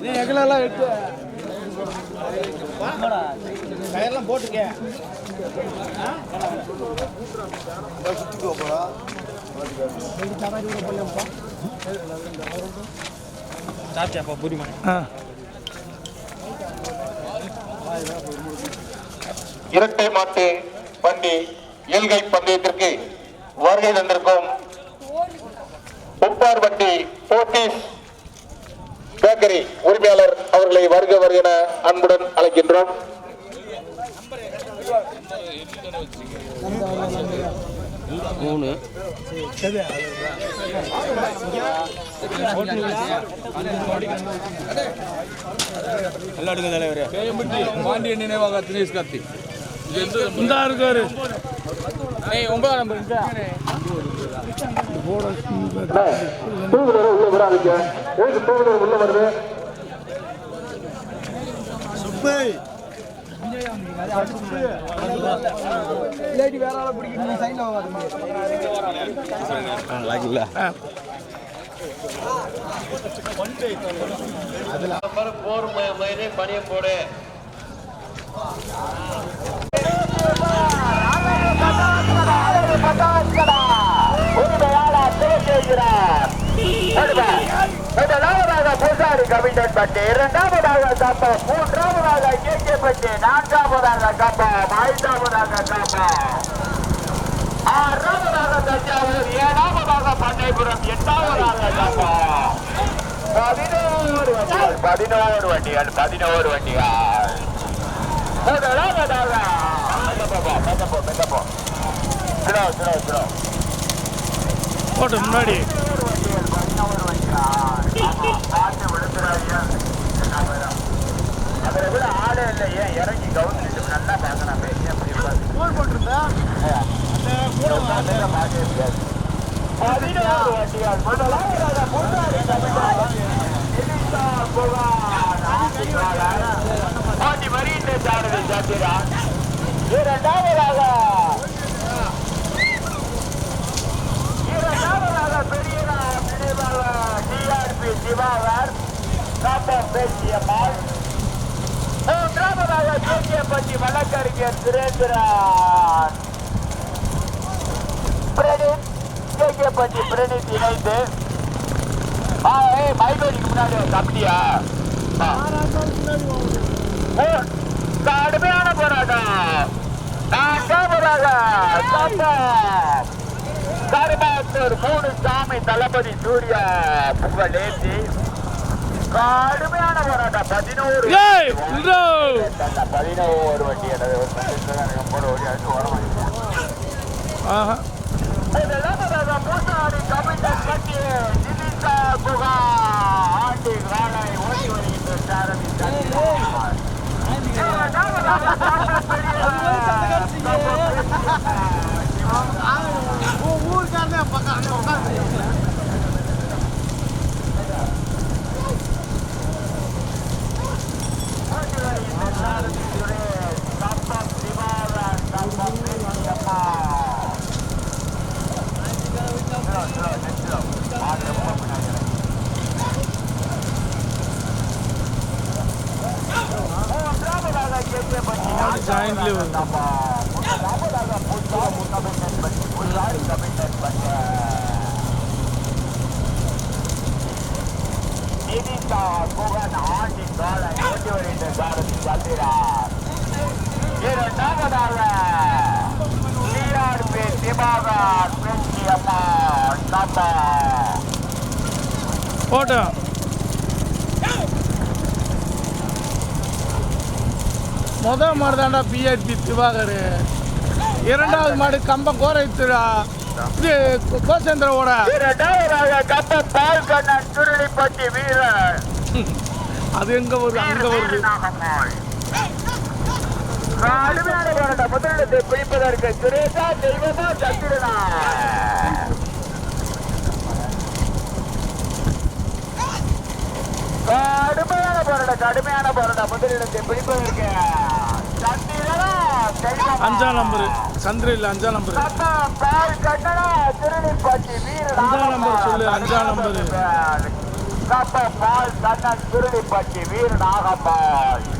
நீ எங்களெல்லாம் எடுத்து கயர்லாம் போட்டுக்க சாப்பிட்டாப்பா புரியுமா இரட்டை மாட்டு வண்டி இயல்கை பந்தயத்திற்கு வருகை தந்திருக்கும். உப்பார்பட்டி போத்தீஸ் பேக்கரி உரிமையாளர் அவர்களை வருக வருகிற அன்புடன் அழைக்கின்றோம். மூணு. தலைவரே. பாண்டியன் நினைவாக தினேஷ் கார்த்தி. இந்த இருக்காரு. ஒன்பதாம் நம்பர் உள்ள விடாதீங்க உள்ள வருது இல்லாட்டி வேற ஆளை பிடிக்கணும் சைடில் வாங்க போர் மயிலே பணியம் போடு முதலாவதாக பூசாரி கவிஞன் பட்டு இரண்டாவதாக கப்பம் மூன்றாவதாக கேகே பட்டு நான்காவதாக கப்பம் ஐந்தாவதாக கப்பம் ஆறாவதாக தஞ்சாவூர் ஏழாவதாக பண்ணைபுரம் எட்டாவதாக கப்பம் பதினோரு வண்டிகள் பதினோரு வண்டிகள் பதினோரு வண்டிகள். முதலாவதாக. போட்டு முன்னாடி. அவரை விட இல்லை ஏன் இறங்கி கவுன்சிட்டு நல்லா பார்க்கலாம் பேசி அப்படி பதினோரு வண்டிகள் முதலாவதாக முன்னாடி பாட்டி மறியிட்டு சாரதி சந்திரா இரண்டாவதாக டிஆர்பி சிவாவர் காப்பம் பேசியம்மாள் மூன்றாவதாக கேகேபட்டி வழக்கறிஞர் சுரேந்திரன் பிரதீப் கேகேபட்டி பிரதீப் இணைந்து ஆ ஏய் மைகோடிக்கு முன்னாடி ஒரு கபடியா ஆ. ஓ, கடுமையான போராட்டம் நான்காவதாக கப்பம் கருமாத்தூர் மூணு சாமி தளபதி சூர்யா புகழேந்தி. கடுமையான போராட்டம். பதினோரு பதினோரு வண்டி பத்து போட ஓடி அடுத்து வர ஆஹா. 我干了不干了我干没有 போட்டோம் முத மாடு தாண்டா பிஆர்பி திவாகர் இரண்டாவது மாடு கம்பம் கோரைத்துடா இது கோசேந்திரோட கப்ப பால் கண்ணன் சுருளிப்பட்டி வீரர். அது எங்க வருது? அங்க வருது. கடுமையான போராட்டம் முதலிடத்தை பிடிப்பதற்கு சுரேஷா தெய்வமா சந்திரனா கடுமையான போராட்டம் கடுமையான போராட்டம். முதலிடத்தை பிடிப்பதற்கு சந்திரனா அஞ்சாம் நம்பரு. சந்திர இல்ல அஞ்சாம் நம்பரு. பால் அஞ்சாம் நம்பர் சொல்லு, அஞ்சாம் நம்பரு. கப்பப்பால் கண்ணன் திருடிப்பட்டி வீர நாகப்பால் இரண்டாவதாக புசாரி கமிட்டி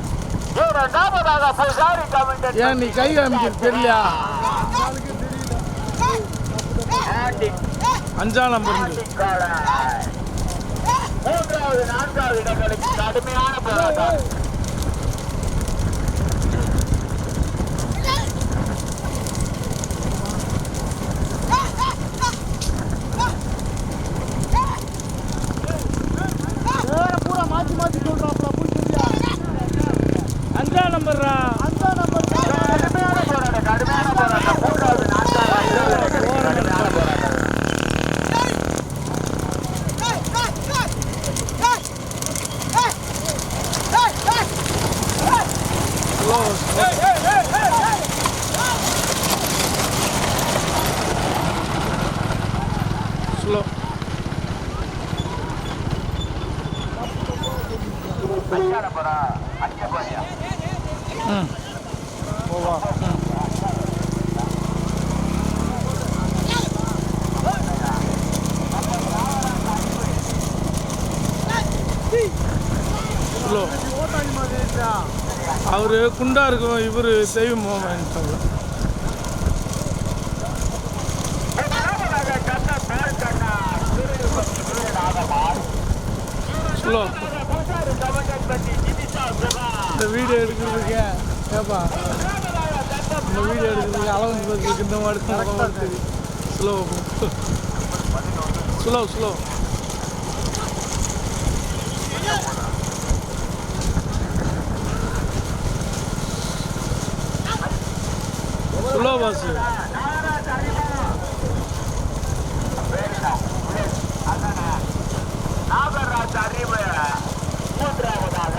ஏன் நீ கை காமிக்கிறது தெரியலையா? ஆண்டி அஞ்சாம் நம்பர் மூன்றாவது நான்காவது இடங்களுக்கு கடுமையான போராட்டம் அஞ்சாம் நம்பர்ரா கடுமையான போராட்டம் கடுமையான போராட்டம் மூன்றாவது நான்காவது இடங்களுக்கு கடுமையான போராட்டம் ஸ்லோ அஞ்சான போறா அஞ்சு போறியா ம் போவா ஸ்லோ அவரு குண்டா இருக்கும் இவர் தெய்வம் மோகன் ஸ்லோ இந்த வீடியோ எடுக்கிறதுக்கு ஏப்பா இந்த வீடியோ எடுக்கிறதுக்கு அளவு இந்த மாதிரி slow slow slow slow slow bus Nagaraj அறிவு மூன்றாவதாக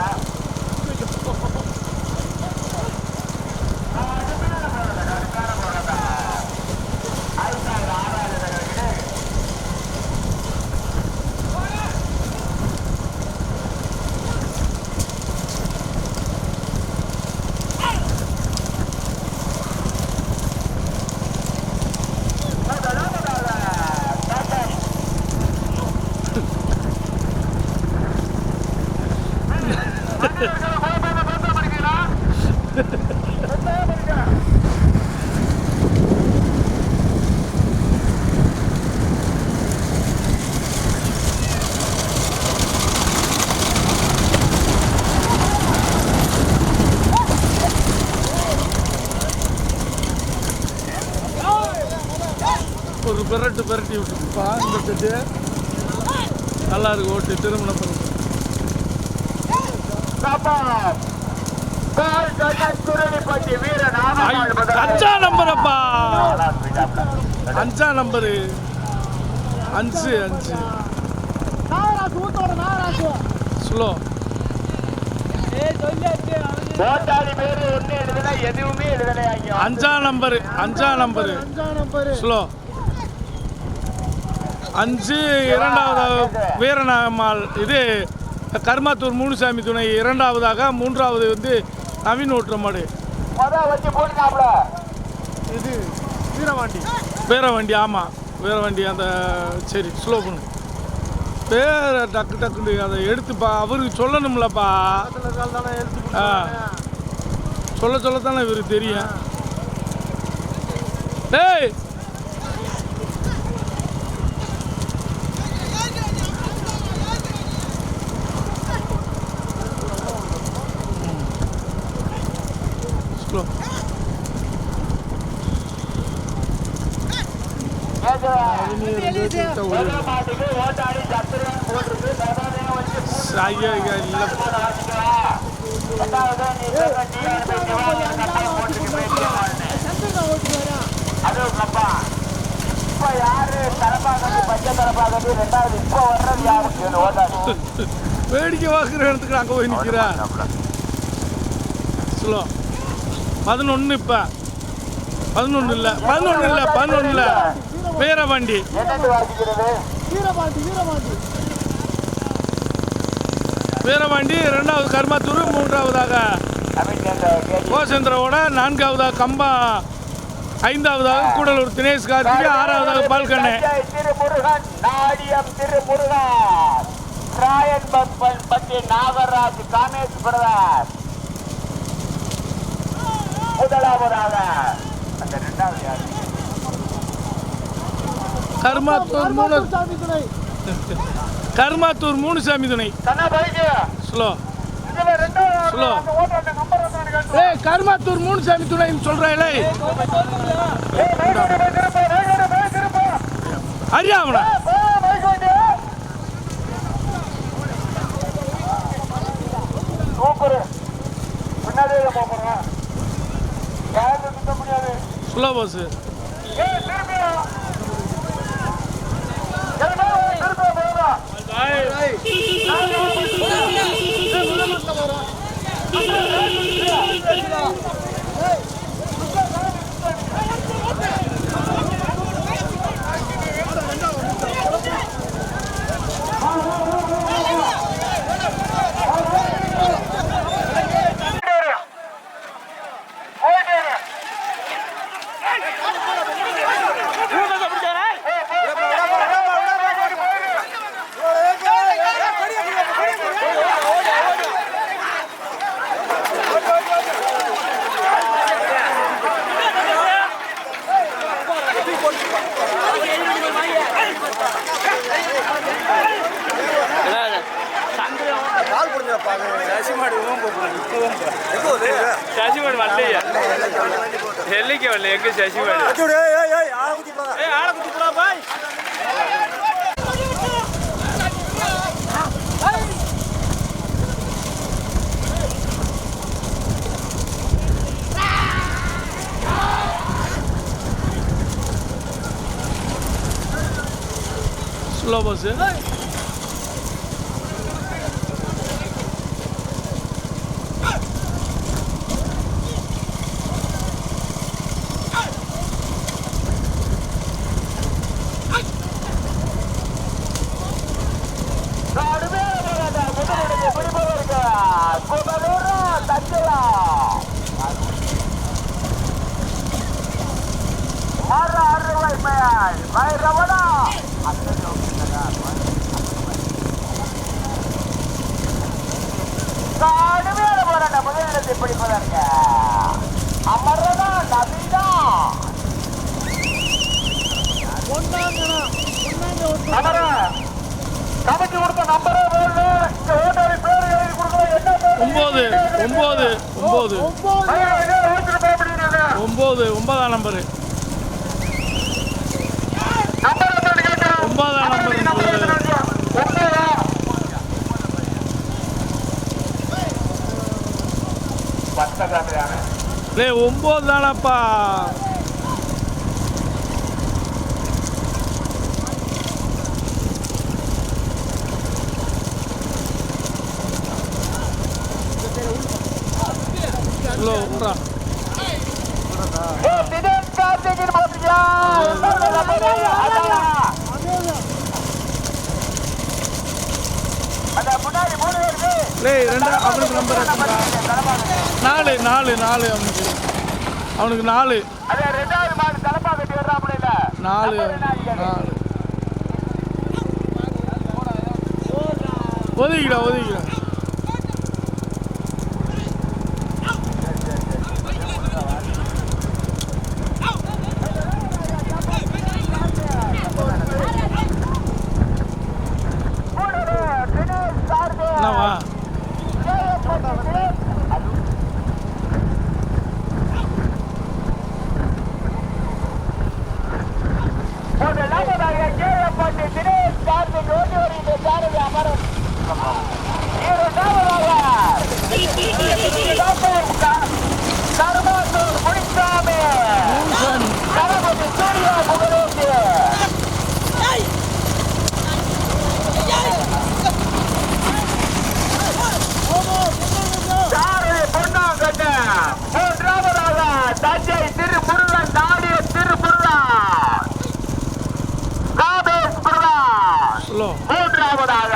ஒரு விட்டுப்பா இந்த செட்டு நல்லா இருக்கு ஓட்டு திருமண பிறகு அஞ்சா நம்பரப்பா. அஞ்சா நம்பரு. அஞ்சு அஞ்சு. ஸ்லோ. அஞ்சா நம்பரு அஞ்சா நம்பரு. ஸ்லோ. அஞ்சு இரண்டாவது வீரநாகம்மாள் இது கர்மாத்தூர் மூணுசாமி துணை இரண்டாவதாக மூன்றாவது வந்து நவீன் ஓட்டுற மாடு இது வீரவாண்டி. வீரவண்டி ஆமாம் வீரவண்டி அந்த சரி ஸ்லோ பண்ணு. பேரை டக்கு டக்குன்னு அதை எடுத்துப்பா அவருக்கு சொல்லணும்லப்பா. ஆ. சொல்ல சொல்லத்தானே இவருக்கு தெரியும். டேய் இப்ப யாரு தரப்பாகது பச்சை தரப்பாகது ரெண்டாவது இப்ப வர்றது யாருக்கு வேடிக்கை பார்க்குற இடத்துக்கு அங்கே போய் நிற்கிறா ஸ்லோ பதினொன்று இப்போ பதினொன்று இல்லை பதினொன்று இல்லை பதினொன்று இல்லை வீரவண்டி வீரவண்டி ரெண்டாவது கர்மாத்தூர் மூன்றாவதாக கோசேந்திரோட நான்காவதாக கம்பா ஐந்தாவதாக கூடலூர் தினேஷ் கார்த்திகை ஆறாவதாக பால்கண்ணே. ராயன் பம்பன் பட்டி நாகராஜ் காமேஷ் பிரதர் முதலாவதாக அந்த இரண்டாவது யாரு? கர்மாத்தூர் மூணு கர்மாத்தூர் மூணு சாமி துணை. பைக்கு ஸ்லோ. இதுல ரெண்டாவது Slow. அந்த ஓட்டுற நம்பர் வந்து கேட்டு. ஏய் Thank you. ശശിമണി വണ്ടി ഡൽഹിക്ക് വള്ളി എങ്കിൽ ശശിമണി ആളെ കുത്തിപ്പോ ബായ് 슬러버즈 ஏய் ஆளை குத்தி போடா பாய் ஸ்லோ பஸ் வைரவனா கடுமையான போராட்டம் முதலிடத்தை பிடிப்பதற்கு அமரதா நபிதா அமர கமிட்டி கொடுத்த நம்பரே போடல இந்த ஓட்டாரி பேர் எழுதி கொடுக்கல என்ன ஒம்பது ஒம்பது ஒம்பது. ஒம்பது ஒன்பதாம் நம்பரு ஒன்பதாம் நம்பர் ஒன்பது தானப்பா ஸ்லோ விட்றா ஏய், திடீர் கார்த்திகின் போட்டியா? அந்த முன்னாடி மூணு பேருக்கு டேய் ரெண்டா அவனுக்கு நம்பர் எத்தனை நாலு நாலு நாலு அவனுக்கு. அவனுக்கு நாலு. அதே ரெண்டாவது மாடு தலப்பா கட்டி வர்றாப்புல இல்ல நாலு நாலு. ஒதுக்கிடா ஒதுக்கிடா மூணு தினேஷ் சார்பு என்னவா முதலாவதாக கேரளப்பட்டி தினேஷ் கார்த்திக் ஓட்டி வருகின்ற சாரதி அமரன் இரண்டாவதாக கருமாத்தூர் முனிசாமி தளபதி சூர்யா புகழேந்தி சாரதி பொன்னாங்கட்ட மூன்றாவதாக தஞ்சை திருமுருகன் நாடிய திருமுருகன் காபேஷ் பிரதான் ஸ்லோ மூன்றாவதாக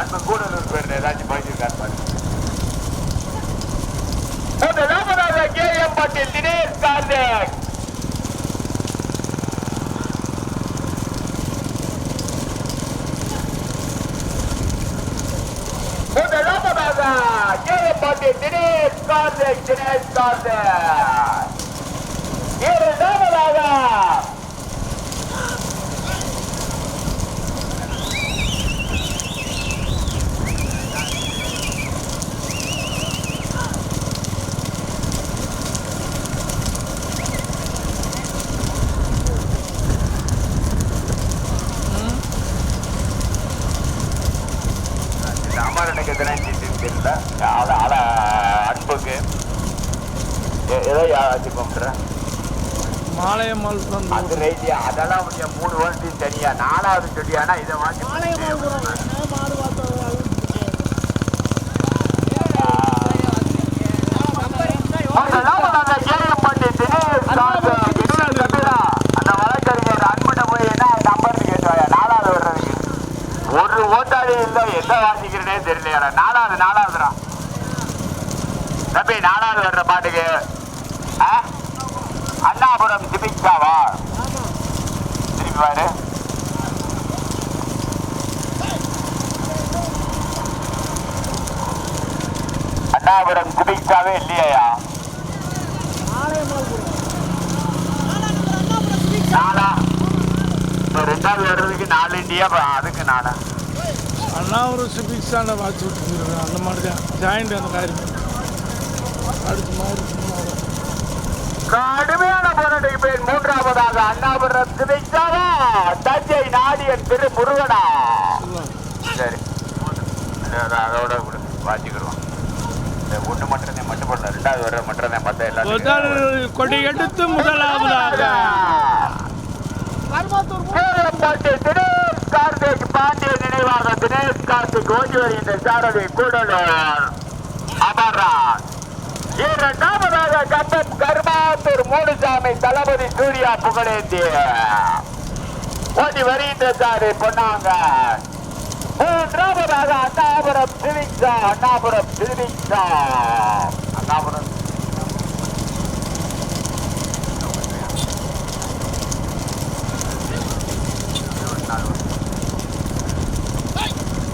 அன்பு கூடலூர் பேர் ஏதாச்சும் படிச்சிருக்காரு பாரு முதலாவதாக கே எம் பட்டில் தினேஷ் கார்த்திக் பாண்டி தினேஷ் கார்த்திக் தினேஷ் கார்த்திக் இரண்டாவதாக அமரனுக்கு தினஞ்சிட்டு தெரியல அத அத அன்புக்கு ஏ- ஏதோ யாராச்சும் கும்பிட்றேன் மாலையம்மாள் அது ரைட்டியா அதெல்லாம் கொஞ்சம் மூணு வருஷம் சரியா நாலாவது செடியானா இதை வாங்கி அந்த போய் என்ன நாலாவது ஒரு ஓட்டாளி இல்லை என்ன வாசிக்கிறனே தெரியலையா நாலாவது நாலாவதுடா தம்பி நாலாவது வர்ற பாட்டுக்கு. அண்ணாபுரம் திபிக்ஷாவா திருப்பி பாரு அண்ணாபுரம் திபிக்ஷாவே இல்லையா நானா ரெண்டாவது வர்றதுக்கு நாலு இண்டியா அதுக்கு நானா அண்ணா ஒரு வாட்ச் விட்டுருக்குறேன் அந்த மாதிரி தான் ஜாயிண்ட் அந்த காரியம் அடுத்த மாதிரி கடுமையான போராட்ட பேர் மூன்றாவதாக அண்ணாபுரம் திபிக்ஷாவா தஞ்சை நாடியன் திரு முருகனா. சரி. அது அதோட வாசிக்கிடுவோம் இந்த ஒன்று மட்டும் பண்ணல ரெண்டாவது வர மட்டும் மற்ற முதல் எல்லாத்தையும் கொடி எடுத்து முதலாவதாக. தினேஷ் கார்த்திக் பாண்டிய நினைவாக தினேஷ் கார்த்திக் ஓடி வருகின்ற சாரதி கூடலூர் அமர்ராஜ். இரண்டாவதாக கப்பம் கர்மாத்தூர் மூணுசாமி தளபதி சூர்யா புகழேந்தி ஓடி வருகின்ற சாரு பொன்னாங்க. மூன்றாவதாக அண்ணாபுரம் சிவிக்ஷா அண்ணாபுரம் சிவிக்ஷா அண்ணாபுரம்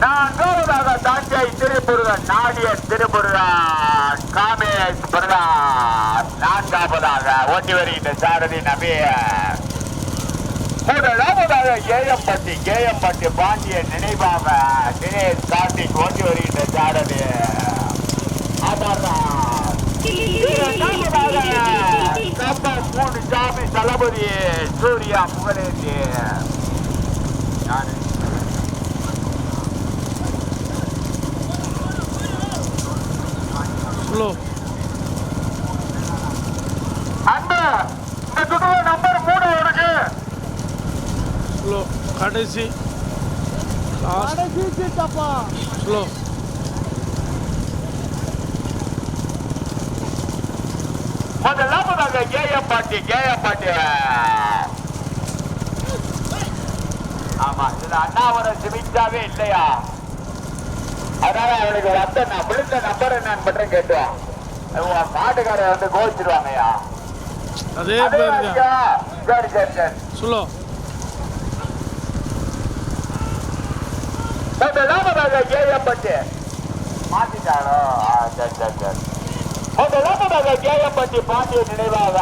நான்காவதாக தஞ்சை திருமுருகன் நாடிய திருமுருகன் காமேஷ் பிரகாஷ் நான்காவதாக ஓட்டி வருகின்ற சாரதி நபிய முதலாவதாக கேயம்பட்டி கேயம்பட்டி பாண்டியன் நினைவாக தினேஷ் கார்த்திக் ஓட்டி வருகின்ற சாரதி. அமர்நாத் இரண்டாவதாக மூணு சாமி தளபதி சூர்யா புகழேந்தி யாரு இருக்கு. ஸ்லோ கடைசி ஸ்லோ முதலாவதாக கேஎம் பாட்டி கேஎம் பாட்டி. ஆமா இதுல அண்ணாவரம் சிமிச்சாவே இல்லையா? அதனால அவனுக்கு வந்த நான் விழுந்த நம்பர் என்னன்னு மட்டும் கேட்டோம் உன் மாட்டுக்காரர் வந்து கோச்சிருவாங்கய்யா அதே? சரி சரி சரி. கேயப்பட்டு மாத்திட்டாரோ சரி சரி சரி. பாண்டிய நினைவாக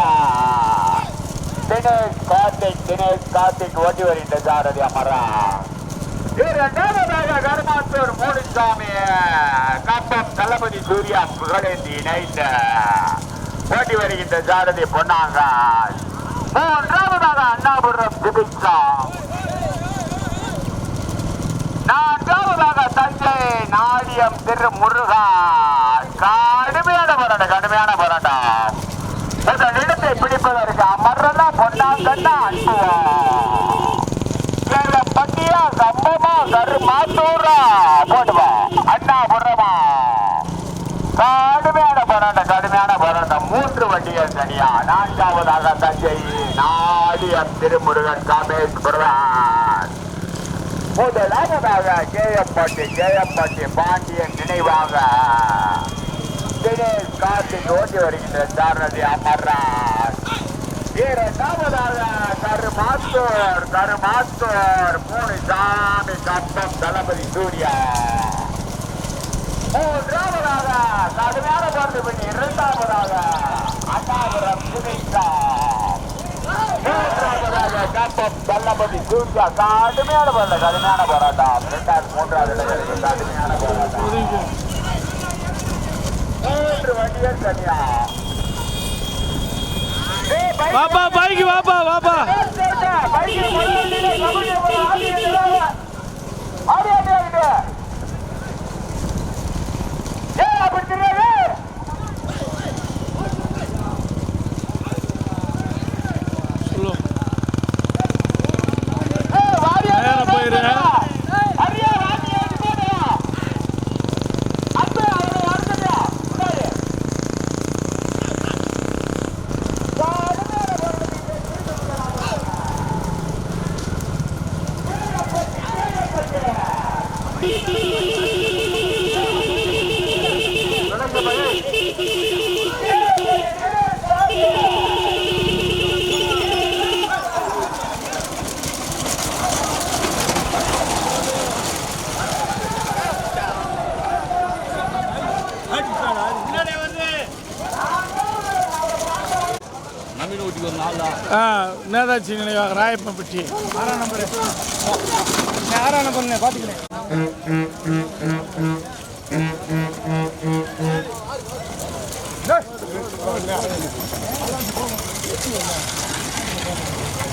தினேஷ் கார்த்திக் தினேஷ் கார்த்திக் ஓட்டி வருகின்ற சாரதி அமரா. இரண்டாவதாக கருமாத்தூர் கப்பம் தளபதி சூர்யா புகழேந்தி இணைந்த ஓட்டி வருகின்ற சாரதி பொன்னாங்க மூன்றாவதாக அண்ணாபுரம் திபிக்ஷா நான்காவதாக தஞ்சை நாடியம் திரு முருகா கடுமையான போராட்டம் கடுமையான போராட்டம். முதல் இடத்தை பிடிப்பதற்கு அமர்றதா பொன்னாங்கண்ணா அன்புவா? கம்பமா கரு போட்டுவா அண்ணா புறமா. கடுமையான போராட்டம் கடுமையான போராட்டம். மூன்று வண்டிகள் தனியா. நான்காவதாக தஞ்சை நாடியம் திருமுருகன் காமேஷ் புரவன். முதலாவதாக கேயப்பட்டி கேயப்பட்டி பாண்டியன் நினைவாக. தினேஷ் கார்த்திக் ஓட்டி வருகின்ற சாரதி அமர்ராஜ் இரண்டாவதாக கருமாத்தூர் கருமாத்தூர் மூணு சாமி கப்பம் தளபதி சூர்யா. மூன்றாவதாக கடுமையான போட்டு பண்ணி இரண்டாவதாக அண்ணாபுரம் சுமித்ரார் மூன்றாவதாக காப்பம் கல்லப்பட்டி சூர்யா. கடுமையான போராட்டம் கடுமையான போராட்டம். இரண்டாவது மூன்றாவது இடங்களுக்கு கடுமையான போராட்டம். மூன்று வண்டிகள் தனியா. વાપા ભાઈ ગયું વાપા વાપા நேதாஜி நினைவாக ராயப்பன்பட்டி. ஆறாம் நம்பர் ஆறாம் நம்பர் பார்த்துக்கிறேன் Thank you.